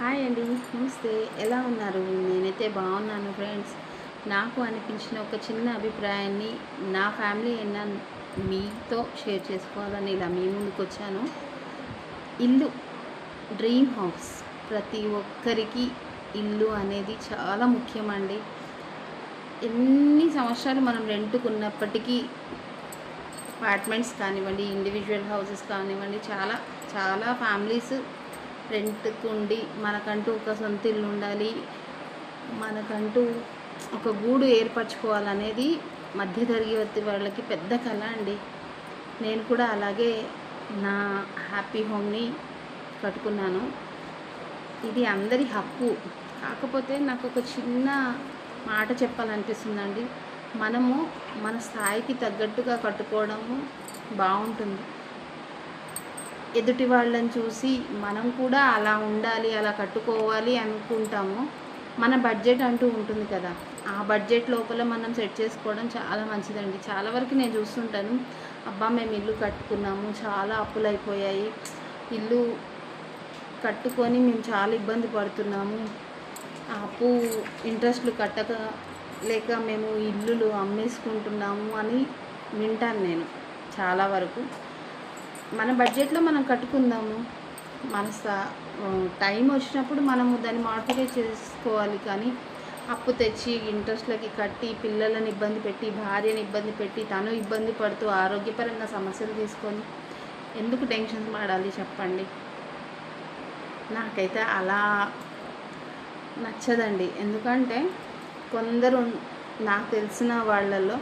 Hi అండి నమస్తే. ఎలా ఉన్నారు? నేనైతే బాగున్నాను ఫ్రెండ్స్. నాకు అనిపించిన ఒక చిన్న అభిప్రాయాన్ని నా ఫ్యామిలీ అయినా మీతో షేర్ చేసుకోవాలని ఇలా మీ ముందుకు వచ్చాను. ఇల్లు డ్రీమ్ హౌస్. ప్రతి ఒక్కరికి ఇల్లు అనేది చాలా ముఖ్యమండి. ఎన్ని సంవత్సరాలు మనం రెంట్కున్నప్పటికీ అపార్ట్మెంట్స్ కానివ్వండి ఇండివిజువల్ హౌసెస్ కానివ్వండి చాలా చాలా ఫ్యామిలీస్ రెంట్కు ఉండి మనకంటూ ఒక సొంత ఇల్లు ఉండాలి మనకంటూ ఒక గూడు ఏర్పరచుకోవాలనేది మధ్యతరగతి వాళ్ళకి పెద్ద కళ అండి. నేను కూడా అలాగే నా హ్యాపీ హోమ్ని కట్టుకున్నాను. ఇది అందరి హక్కు. కాకపోతే నాకు ఒక చిన్న మాట చెప్పాలనిపిస్తుందండి. మనము మన స్థాయికి తగ్గట్టుగా కట్టుకోవడము బాగుంటుంది ఎదుటి వాళ్ళని చూసి మనం కూడా అలా ఉండాలి అలా కట్టుకోవాలి అనుకుంటాము మన బడ్జెట్ అంటూ ఉంటుంది కదా. ఆ బడ్జెట్ లోపల మనం సెట్ చేసుకోవడం చాలా మంచిదండి. చాలా వరకు నేను చూస్తుంటాను. అబ్బా మేము ఇల్లు కట్టుకున్నాము చాలా అప్పులు అయిపోయాయి ఇల్లు కట్టుకొని మేము చాలా ఇబ్బంది పడుతున్నాము. ఆ అప్పు ఇంట్రెస్ట్లు కట్టక లేక మేము ఇల్లులు అమ్మేసుకుంటున్నాము అని వింటాను నేను చాలా వరకు. మన బడ్జెట్లో మనం కట్టుకుందాము. మన టైం వచ్చినప్పుడు మనము దాన్ని మార్కెట్ చేసుకోవాలి కానీ అప్పు తెచ్చి ఇంట్రెస్ట్లకి కట్టి పిల్లలను ఇబ్బంది పెట్టి భార్యని ఇబ్బంది పెట్టి తను ఇబ్బంది పడుతూ ఆరోగ్యపరంగా సమస్యలు తీసుకొని ఎందుకు టెన్షన్స్ పడాలి చెప్పండి? నాకైతే అలా నచ్చదండి. ఎందుకంటే కొందరు నాకు తెలిసిన వాళ్ళలో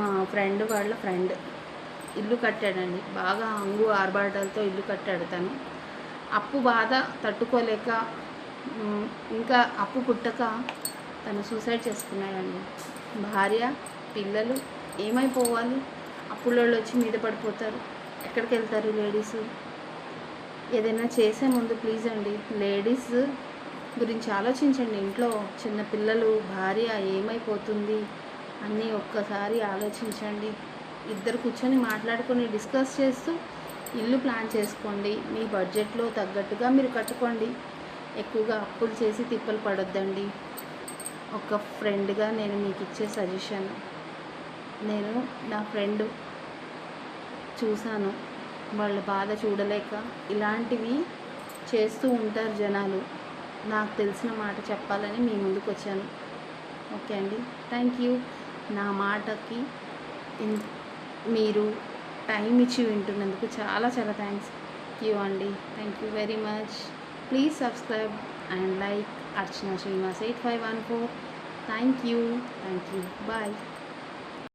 మా ఫ్రెండ్ వాళ్ళ ఫ్రెండ్ ఇల్లు కట్టాడండి. బాగా అంగు ఆర్భాటాలతో ఇల్లు కట్టాడు తను. అప్పు బాధ తట్టుకోలేక ఇంకా అప్పు పుట్టక తను సూసైడ్ చేసుకున్నాడండి. భార్య పిల్లలు ఏమైపోవాలి? అప్పులోళ్ళు వచ్చి మీద పడిపోతారు. ఎక్కడికి వెళ్తారు లేడీస్? ఏదైనా చేసే ముందు ప్లీజ్ అండి లేడీస్ గురించి ఆలోచించండి. ఇంట్లో చిన్న పిల్లలు భార్య ఏమైపోతుంది అన్నీ ఒక్కసారి ఆలోచించండి. ఇద్దరు కూర్చొని మాట్లాడుకొని డిస్కస్ చేస్తూ ఇల్లు ప్లాన్ చేసుకోండి మీ బడ్జెట్లో తగ్గట్టుగా మీరు కట్టుకోండి. ఎక్కువగా అప్పులు చేసి తిప్పలు పడొద్దండి. ఒక ఫ్రెండ్గా నేను మీకు ఇచ్చే సజెషన్. నేను నా ఫ్రెండ్ చూశాను. వాళ్ళ బాధ చూడలేక ఇలాంటివి చేస్తూ ఉంటారు జనాలు. నాకు తెలిసిన మాట చెప్పాలని మీ ముందుకు వచ్చాను ఓకే అండి. Thank you. నా మాటకి ఇన్- మీరు టైం ఇచ్చి వింటున్నందుకు చాలా చాలా థ్యాంక్స్ యూ అండి. Thank you very much. Please subscribe and like Archana Srinivas eight five one four. Thank you. Thank you. Bye.